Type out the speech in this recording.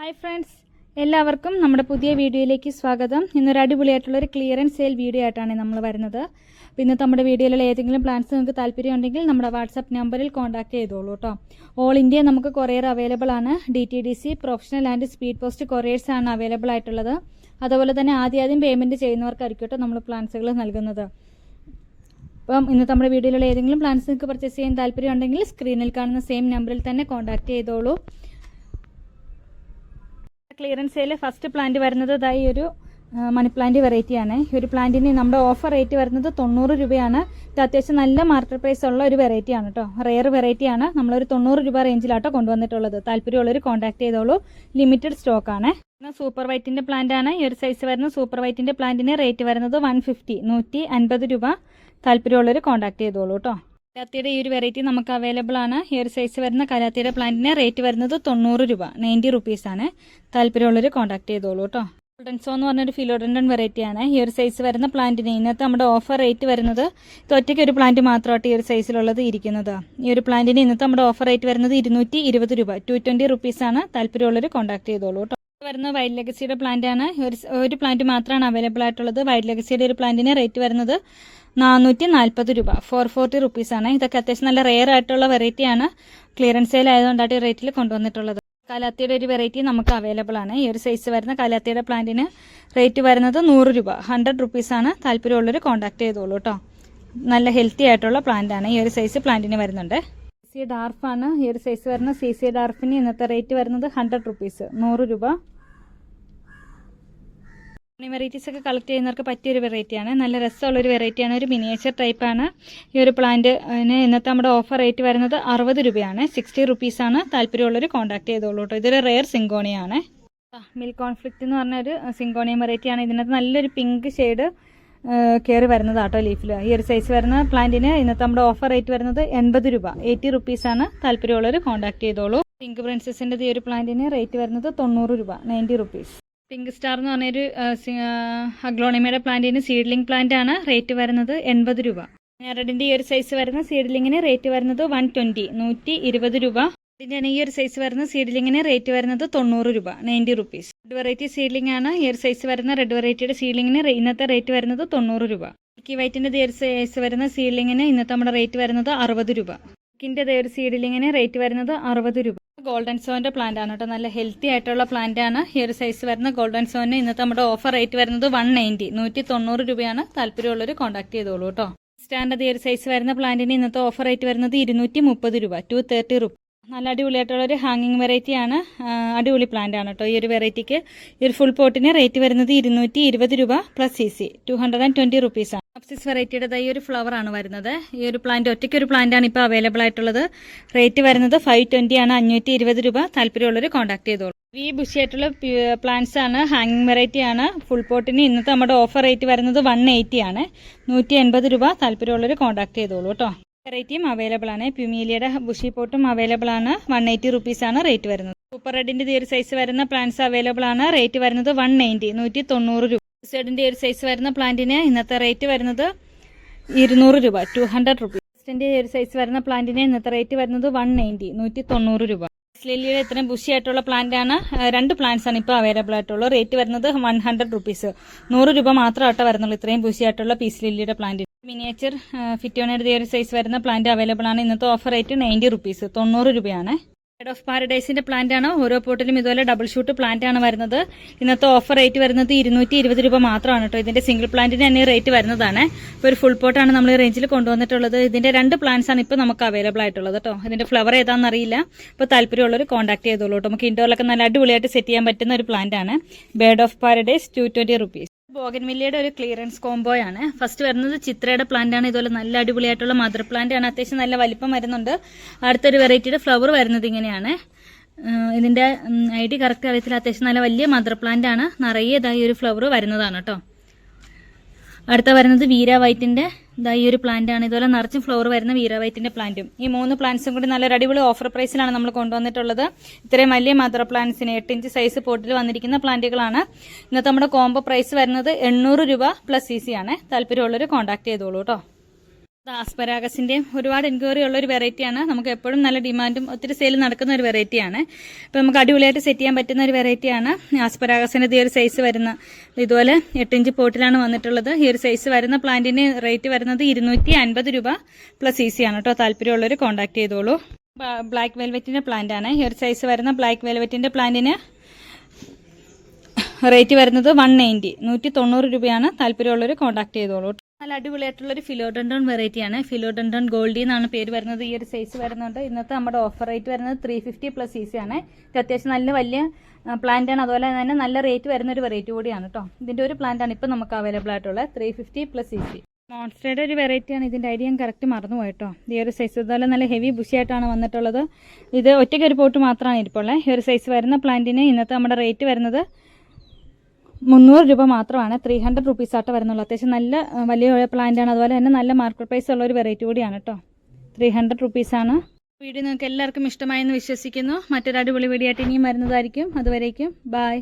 Hi friends എല്ലാവർക്കും നമ്മുടെ പുതിയ വീഡിയോയിലേക്ക് സ്വാഗതം. ഇന്നൊരു അടിപൊളിയായിട്ടുള്ള ഒരു ക്ലിയറൻസ് സെയിൽ വീഡിയോ ആയിട്ടാണ് നമ്മൾ വരുന്നത്. പിന്നെ നമ്മുടെ വീഡിയോയിലുള്ള ഏതെങ്കിലും പ്ലാൻസ് നിങ്ങൾക്ക് താല്പര്യം ഉണ്ടെങ്കിൽ നമ്മുടെ വാട്സപ്പ് നമ്പറിൽ കോൺടാക്ട് ചെയ്തോളൂ കേട്ടോ ഓൾ ഇന്ത്യ നമുക്ക് കൊറിയർ അവൈലബിൾ ആണ്. D T D C professional and speed post couriers ആണ് അവൈലബിൾ ആയിട്ടുള്ളത്. അതുപോലെ തന്നെ ആദ്യം ആദ്യം പേയ്മെന്റ് ചെയ്യുന്നവർക്കായിരിക്കും കേട്ടോ നമ്മൾ പ്ലാൻസുകൾ നൽകുന്നത്. അപ്പം ഇന്ന് നമ്മുടെ വീഡിയോയിലുള്ള ഏതെങ്കിലും പ്ലാൻസ് നിങ്ങൾക്ക് പർച്ചേസ് ചെയ്യാൻ താല്പര്യം ഉണ്ടെങ്കിൽ സ്ക്രീനിൽ കാണുന്ന സെയിം നമ്പറിൽ തന്നെ കോൺടാക്ട് ചെയ്തോളൂ. ക്ലിയറൻസ് സെയിൽ ഫസ്റ്റ് പ്ലാന്റ് വരുന്നത് ഇതായി ഒരു മണി പ്ലാന്റ് വെറൈറ്റിയാണ് ഈ ഒരു പ്ലാന്റിന് നമ്മുടെ ഓഫർ റേറ്റ് വരുന്നത് തൊണ്ണൂറ് രൂപയാണ്. ഇത് അത്യാവശ്യം നല്ല മാർക്കറ്റ് പ്രൈസ് ഉള്ള ഒരു വെറൈറ്റിയാണ് കേട്ടോ റെയർ വെറൈറ്റിയാണ് നമ്മളൊരു തൊണ്ണൂറ് രൂപ റേഞ്ചിലാട്ടോ കൊണ്ടുവന്നിട്ടുള്ളത്. താല്പര്യമുള്ളവർ കോൺടാക്ട് ചെയ്തോളൂ. ലിമിറ്റഡ് സ്റ്റോക്ക് ആണ്. സൂപ്പർ വൈറ്റിന്റെ പ്ലാന്റ് ആണ്. ഈ ഒരു സൈസ് വരുന്ന സൂപ്പർ വൈറ്റിന്റെ പ്ലാന്റിന് റേറ്റ് വരുന്നത് വൺ ഫിഫ്റ്റി നൂറ്റി അൻപത് രൂപ. താല്പര്യമുള്ളവർ കോൺടാക്ട് ചെയ്തോളൂ കേട്ടോ കലാത്തിയുടെ ഈ ഒരു വെറൈറ്റി നമുക്ക് അവൈലബിൾ ആണ്. ഈ ഒരു സൈസ് വരുന്ന കലാത്തിയുടെ പ്ലാന്റിന് റേറ്റ് വരുന്നത് തൊണ്ണൂറ് രൂപ. നയന്റി റുപ്പീസ് ആണ്. താല്പര്യമുള്ളവർ കോൺടാക്ട് ചെയ്തോളൂ കേട്ടോ ഗോൾഡൻസോ എന്ന് പറഞ്ഞൊരു ഫിലോഡൻഡൻ വെറൈറ്റി ആണ്. ഈ ഒരു സൈസ് വരുന്ന പ്ലാന്റിന് ഇന്നത്തെ നമ്മുടെ ഓഫർ റേറ്റ് വരുന്നത് ഇത് ഒറ്റയ്ക്ക് ഒരു പ്ലാന്റ് മാത്രമായിട്ട് ഈ ഒരു സൈസിലുള്ളത് ഇരിക്കുന്നത്. ഈ ഒരു പ്ലാന്റിന് ഇന്നത്തെ നമ്മുടെ ഓഫർ റേറ്റ് വരുന്നത് ഇരുന്നൂറ്റി ഇരുപത് രൂപ. ടു ട്വന്റി റുപ്പീസ് ആണ്. താല്പര്യമുള്ളവർ കോൺടാക്ട് ചെയ്തോളൂ കേട്ടോ വരുന്ന വൈൽഡ് ലെഗസിയുടെ പ്ലാന്റ് ആണ്. ഒരു ഒരു പ്ലാന്റ് മാത്രമാണ് അവൈലബിൾ ആയിട്ടുള്ളത്. വൈൽഡ് ലെഗസിയുടെ ഒരു പ്ലാന്റിന് റേറ്റ് വരുന്നത് നാനൂറ്റി നാൽപ്പത് രൂപ. ഫോർ ഫോർട്ടി റുപ്പീസ് ആണ്. ഇതൊക്കെ അത്യാവശ്യം നല്ല റെയർ ആയിട്ടുള്ള വെറൈറ്റി ആണ്. ക്ലിയറൻസ് സെയിൽ ആയതുകൊണ്ടാണ് ഈ റേറ്റിൽ കൊണ്ടുവന്നിട്ടുള്ളത്. കാലാത്തിയുടെ ഒരു വെറൈറ്റി നമുക്ക് അവൈലബിൾ ആണ്. ഈ ഒരു സൈസ് വരുന്ന കാലാത്തിയുടെ പ്ലാന്റിന് റേറ്റ് വരുന്നത് നൂറ് രൂപ. ഹൺഡ്രഡ് റുപ്പീസ് ആണ് താല്പര്യമുള്ളവർ കോൺടാക്ട് ചെയ്തോളൂ കേട്ടോ നല്ല ഹെൽത്തി ആയിട്ടുള്ള പ്ലാന്റ് ആണ് ഈ ഒരു സൈസ് പ്ലാന്റിന് വരുന്നുണ്ട്. സി ഡാർഫാണ് ഈ ഒരു സൈസ് വരുന്ന സി സി ഡാർഫിന് ഇന്നത്തെ റേറ്റ് വരുന്നത് ഹൺഡ്രഡ് റുപ്പീസ് നൂറ് രൂപ. വെറൈറ്റീസ് ഒക്കെ കളക്ട് ചെയ്യുന്നവർക്ക് പറ്റിയൊരു വെറൈറ്റിയാണ് നല്ല രസമുള്ള ഒരു വെറൈറ്റിയാണ് ഒരു മിനിയേച്ചർ ടൈപ്പാണ് ഈ ഒരു പ്ലാന്റ് ഇന്നത്തെ നമ്മുടെ ഓഫർ റേറ്റ് വരുന്നത് അറുപത് രൂപയാണ്. സിക്സ്റ്റി റുപ്പീസാണ് താല്പര്യമുള്ളവർ കോൺടാക്ട് ചെയ്തോളൂ കേട്ടോ ഇതൊരു റെയർ സിങ്കോണിയാണ് മിൽക്ക് കോൺഫ്ലിക്റ്റ് എന്ന് പറഞ്ഞ ഒരു സിങ്കോണിയം വെറൈറ്റിയാണ് ഇതിനകത്ത് നല്ലൊരു പിങ്ക് ഷെയ്ഡ് കയറി വരുന്നത് ആട്ടോ ലീഫിൽ ഈ ഒരു സൈസ് വരുന്ന പ്ലാന്റിന് ഇന്നത്തെ നമ്മുടെ ഓഫർ റേറ്റ് വരുന്നത് എൺപത് രൂപ. എയ്റ്റി റുപ്പീസാണ് താല്പര്യമുള്ളവർ കോൺടാക്ട് ചെയ്തോളൂ. പിങ്ക് പ്രിൻസസിന്റെ ഈ ഒരു പ്ലാന്റിന് റേറ്റ് വരുന്നത് തൊണ്ണൂറ് രൂപ. നയന്റി റുപ്പീസ് പിങ്ക് സ്റ്റാർ എന്ന് പറഞ്ഞൊരു അഗ്ലോണിമയുടെ പ്ലാന്റിന് സീഡ്ലിംഗ് പ്ലാന്റ് ആണ് റേറ്റ് വരുന്നത് എൺപത് രൂപ. റെഡിന്റെ ഈ ഒരു സൈസ് വരുന്ന സീഡ്ലിങ്ങിന് റേറ്റ് വരുന്നത് വൺ ട്വന്റി നൂറ്റി ഇരുപത് രൂപ. പിന്നെ ഈ ഒരു സൈസ് വരുന്ന സീഡ്ലിങ്ങിന് റേറ്റ് വരുന്നത് തൊണ്ണൂറ് രൂപ ninety rupees red variety seedling ആണ് ഈ ഒരു സൈസ് വരുന്ന റെഡ് വെറൈറ്റിയുടെ സീഡ്ലിങ്ങിന് ഇന്നത്തെ റേറ്റ് വരുന്നത് തൊണ്ണൂറ് രൂപ. മിൽക്കി വൈറ്റിന്റെ ഈ ഒരു സൈസ് വരുന്ന സീഡ്ലിങ്ങിന് ഇന്നത്തെ നമ്മുടെ റേറ്റ് വരുന്നത് അറുപത് രൂപ. ഇതേ ഒരു സീഡിലിങ്ങിന് റേറ്റ് വരുന്നത് അറുപത് രൂപ. ഗോൾഡൻ സോന്റെ പ്ലാന്റ് ആണ് കേട്ടോ. നല്ല ഹെൽത്തി ആയിട്ടുള്ള പ്ലാന്റ് ആണ്. ഈ ഒരു സൈസ് വരുന്ന ഗോൾഡൻ സോന് ഇന്നത്തെ നമ്മുടെ ഓഫർ റേറ്റ് വരുന്നത് വൺ നയന്റി നൂറ്റി തൊണ്ണൂറ് രൂപയാണ് താല്പര്യമുള്ളവർ കോൺടാക്ട് ചെയ്തോളൂ കേട്ടോ. സ്റ്റാൻഡർഡ് ഈ ഒരു സൈസ് വരുന്ന പ്ലാന്റിന് ഇന്നത്തെ ഓഫർ റേറ്റ് വരുന്നത് ഇരുന്നൂറ്റി മുപ്പത് രൂപ ടു തേർട്ടി റുപ്പീസ് നല്ല അടിപൊളിയായിട്ടുള്ള ഒരു ഹാങ്ങിങ് വെറൈറ്റി ആണ്. അടിപൊളി പ്ലാന്റ് ആണ് കേട്ടോ ഈ ഒരു വെറൈറ്റിക്ക് ഈ ഒരു ഫുൾ പോട്ടിന് റേറ്റ് വരുന്നത് ഇരുന്നൂറ്റി ഇരുപത് രൂപ plus C C two hundred and twenty rupees ആണ്. അപ്സിസ് വെറൈറ്റിയുടെ ഈ ഒരു ഫ്ലവർ ആണ് വരുന്നത്. ഈ ഒരു പ്ലാന്റ് ഒറ്റയ്ക്ക് ഒരു പ്ലാന്റ് ആണ് ഇപ്പോൾ അവൈലബിൾ ആയിട്ടുള്ളത്. റേറ്റ് വരുന്നത് ഫൈവ് ട്വന്റി ആണ്. അഞ്ഞൂറ്റി ഇരുപത് രൂപ താല്പര്യമുള്ളവർ കോൺടാക്ട് ചെയ്തോളൂ. ഈ ബുഷി ആയിട്ടുള്ള പ്ലാന്റ്സ് ആണ്. ഹാങ്ങിങ് വെറൈറ്റി ആണ്. ഫുൾ പോട്ടിന് ഇന്നത്തെ നമ്മുടെ ഓഫർ റേറ്റ് വരുന്നത് വൺ എയ്റ്റി ആണ്. നൂറ്റി എൺപത് രൂപ താല്പര്യമുള്ളവർ കോൺടാക്ട് ചെയ്തോളൂ കേട്ടോ. വെറൈറ്റിയും അവൈലബിൾ ആണ്. പ്യൂമീലിയുടെ ബുഷി പോട്ടും അവൈലബിൾ ആണ്. വൺ എയ്റ്റി റുപ്പീസ് ആണ് റേറ്റ് വരുന്നത്. സൂപ്പർ റെഡിന്റെ ഈ ഒരു സൈസ് വരുന്ന പ്ലാന്റ്സ് അവൈലബിൾ ആണ്. റേറ്റ് വരുന്നത് വൺ നയന്റി നൂറ്റി തൊണ്ണൂറ് രൂപ. സെഡിന്റെ ഒരു സൈസ് വരുന്ന പ്ലാന്റിന് ഇന്നത്തെ റേറ്റ് വരുന്നത് ഇരുന്നൂറ് രൂപ ടു ഹൺഡ്രഡ് റുപ്പീസ് ന്റെ ഒരു സൈസ് വരുന്ന പ്ലാന്റിന് ഇന്നത്തെ റേറ്റ് വരുന്നത് വൺ നയന്റി നൂറ്റി തൊണ്ണൂറ് രൂപ. ലില്ലിയുടെ ഇത്രയും ബുഷി ആയിട്ടുള്ള പ്ലാന്റ് ആണ് രണ്ട് പ്ലാന്റ്സ് ആണ് ഇപ്പോൾ അവൈലബിൾ ആയിട്ടുള്ളത് റേറ്റ് വരുന്നത് വൺ ഹൺഡ്രഡ് റുപ്പീസ് നൂറ് രൂപ മാത്രമായിട്ട് വരുന്നുള്ളൂ ഇത്രയും ബുഷി ആയിട്ടുള്ള പീസ് ലില്ലിയുടെ പ്ലാന്റ് മിനിയേച്ചർ ഫിറ്റോണയുടെ ഒരു സൈസ് വരുന്ന പ്ലാന്റ് അവൈലബിൾ ആണ്. ഇന്നത്തെ ഓഫർ റേറ്റ് നയന്റി റുപ്പീസ് തൊണ്ണൂറ് രൂപയാണ്. ഹെഡ് ഓഫ് പാരഡൈസിന്റെ പ്ലാന്റ് ആണ്? ഓരോ പോട്ടിലും ഇതുപോലെ ഡബിൾ ഷൂട്ട് പ്ലാന്റ് ആണ് വരുന്നത്. ഇന്നത്തെ ഓഫർ റേറ്റ് വരുന്നത് ഇരുന്നൂറ്റി ഇരുപത് രൂപ മാത്രമാണ് കേട്ടോ ഇതിന്റെ സിംഗിൾ പ്ലാന്റിന് തന്നെ റേറ്റ് വരുന്നതാണ്. ഇപ്പോൾ ഒരു ഫുൾ പോട്ടാണ് നമ്മൾ റേഞ്ചിൽ കൊണ്ടുവന്നിട്ടുള്ളത്. ഇതിന്റെ രണ്ട് പ്ലാന്റ്സ് ആണ് ഇപ്പോൾ നമുക്ക് അവൈലബിൾ ആയിട്ടുള്ളത് കേട്ടോ ഇതിന്റെ ഫ്ലവർ ഏതാണെന്ന് അറിയില്ല. ഇപ്പൊ താല്പര്യമുള്ളവർ കോൺടാക്ട് ചെയ്തോളൂ കേട്ടോ നമുക്ക് ഇൻഡോറിലൊക്കെ നല്ല അടിപൊളിയായിട്ട് സെറ്റ് ചെയ്യാൻ പറ്റുന്ന ഒരു പ്ലാന്റ് ആണ്. Bird of paradise two twenty rupees ബോഗൻവില്ലയുടെ ഒരു ക്ലിയറൻസ് കോംബോ ആണ് ഫസ്റ്റ് വരുന്നത് ചിത്രയുടെ പ്ലാന്റ് ആണ്. ഇതുപോലെ നല്ല അടിപൊളിയായിട്ടുള്ള മദർ പ്ലാന്റ് ആണ്. അത്യാവശ്യം നല്ല വലിപ്പം വരുന്നുണ്ട്. അടുത്തൊരു വെറൈറ്റിയുടെ ഫ്ലവർ വരുന്നത് ഇങ്ങനെയാണ്. ഇതിന്റെ ഐ ഡി കറക്റ്റ് അറിയത്തില്ല. അത്യാവശ്യം നല്ല വലിയ മദർ പ്ലാന്റ് ആണ്. നിറയെ ഇതായി ഒരു ഫ്ലവർ വരുന്നതാണ് കേട്ടോ. അടുത്ത വരുന്നത് വീര ഇതാ ഈ ഒരു പ്ലാന്റ് ആണ്. ഇതുപോലെ നിറച്ചും ഫ്ലോർ വരുന്ന വീര വൈറ്റിന്റെ പ്ലാന്റും ഈ മൂന്ന് പ്ലാന്റ്സും കൂടി നല്ലൊരു അടിപൊളി ഓഫർ പ്രൈസിലാണ് നമ്മൾ കൊണ്ടുവന്നിട്ടുള്ളത്. ഇത്രയും വലിയ മാത്ര പ്ലാന്റ്സിന് എട്ട് ഇഞ്ച് സൈസ് പോട്ടിൽ വന്നിരിക്കുന്ന പ്ലാന്റുകളാണ് ഇന്നത്തെ നമ്മുടെ കോംബോ പ്രൈസ് വരുന്നത് എണ്ണൂറ് രൂപ പ്ലസ് സി സി ആണ്. താല്പര്യമുള്ളവർ കോൺടാക്ട് ചെയ്തോളൂ കേട്ടോ. ആസ്പരാഗസിന്റെയും ഒരുപാട് എൻക്വയറി ഉള്ള ഒരു വെറൈറ്റിയാണ് നമുക്ക് എപ്പോഴും നല്ല ഡിമാൻഡും ഒത്തിരി സെയിൽ നടക്കുന്ന ഒരു വെറൈറ്റിയാണ് ഇപ്പോൾ നമുക്ക് അടിപൊളിയായിട്ട് സെറ്റ് ചെയ്യാൻ പറ്റുന്ന ഒരു വെറൈറ്റിയാണ് ആസ്പരാഗസിന്റെ ഈ ഒരു സൈസ് വരുന്ന ഇതുപോലെ എട്ടിഞ്ച് പോട്ടിലാണ് വന്നിട്ടുള്ളത്. ഈ ഒരു സൈസ് വരുന്ന പ്ലാന്റിന് റേറ്റ് വരുന്നത് ഇരുന്നൂറ്റി അൻപത് രൂപ പ്ലസ് ഈസി ആണ് കേട്ടോ. താല്പര്യമുള്ളവർ കോൺടാക്ട് ചെയ്തോളൂ. ബ്ലാക്ക് വെൽവെറ്റിന്റെ പ്ലാന്റ് ആണ്. ഈ ഒരു സൈസ് വരുന്ന ബ്ലാക്ക് വെൽവെറ്റിന്റെ പ്ലാന്റിന് റേറ്റ് വരുന്നത് വൺ നയന്റി നൂറ്റി തൊണ്ണൂറ് രൂപയാണ്. താല്പര്യമുള്ളവർ കോൺടാക്ട് ചെയ്തോളൂ. നല്ല അടിപൊളിയായിട്ടുള്ളൊരു ഫിലോഡൻഡോൺ വെറൈറ്റിയാണ് ഫിലോഡൻഡോൺ ഗോൾഡി എന്നാണ് പേര് വരുന്നത്. ഈ ഒരു സൈസ് വരുന്നുണ്ട്. ഇന്നത്തെ നമ്മുടെ ഓഫർ റേറ്റ് വരുന്നത് ത്രീ ഫിഫ്റ്റി പ്ലസ് ഈസി ആണ്. ഇത് അത്യാവശ്യം നല്ല വലിയ പ്ലാന്റ് ആണ്. അതുപോലെ തന്നെ നല്ല റേറ്റ് വരുന്ന ഒരു വെറൈറ്റി കൂടിയാണ് കേട്ടോ ഇതിന്റെ ഒരു പ്ലാന്റ് ആണ് ഇപ്പോൾ നമുക്ക് അവൈലബിൾ ആയിട്ടുള്ളത്. ത്രീ ഫിഫ്റ്റി പ്ലസ് ഈസി മോൺസ്റ്ററുടെ ഒരു വെറൈറ്റിയാണ് ഇതിന്റെ ഐഡിയ കറക്റ്റ് മറന്നു പോയിട്ടോ ഈ ഒരു സൈസ് ഇതുപോലെ നല്ല ഹെവി ബുഷിയായിട്ടാണ് വന്നിട്ടുള്ളത്. ഇത് ഒറ്റയ്ക്ക് ഒരു പോട്ട് മാത്രമാണ് ഇരിപ്പുള്ളത്. ഈ ഒരു സൈസ് വരുന്ന പ്ലാന്റിന് ഇന്നത്തെ നമ്മുടെ റേറ്റ് വരുന്നത് മുന്നൂറ് രൂപ മാത്രമാണ് ത്രീ ഹൺഡ്രഡ് റുപ്പീസ് ആയിട്ട് വരുന്നുള്ളൂ. അത്യാവശ്യം നല്ല വലിയ പ്ലാന്റ് ആണ്. അതുപോലെ തന്നെ നല്ല മാർക്കറ്റ് പ്രൈസ് ഉള്ള ഒരു വെറൈറ്റി കൂടിയാണ് കേട്ടോ ത്രീ ഹൺഡ്രഡ് റുപ്പീസാണ് വീഡിയോ നിങ്ങൾക്ക് എല്ലാവർക്കും ഇഷ്ടമായെന്ന് വിശ്വസിക്കുന്നു. മറ്റൊരു അടിപൊളി വീഡിയോ ആയിട്ട് ഇനിയും വരുന്നതായിരിക്കും. അതുവരേക്കും ബായ്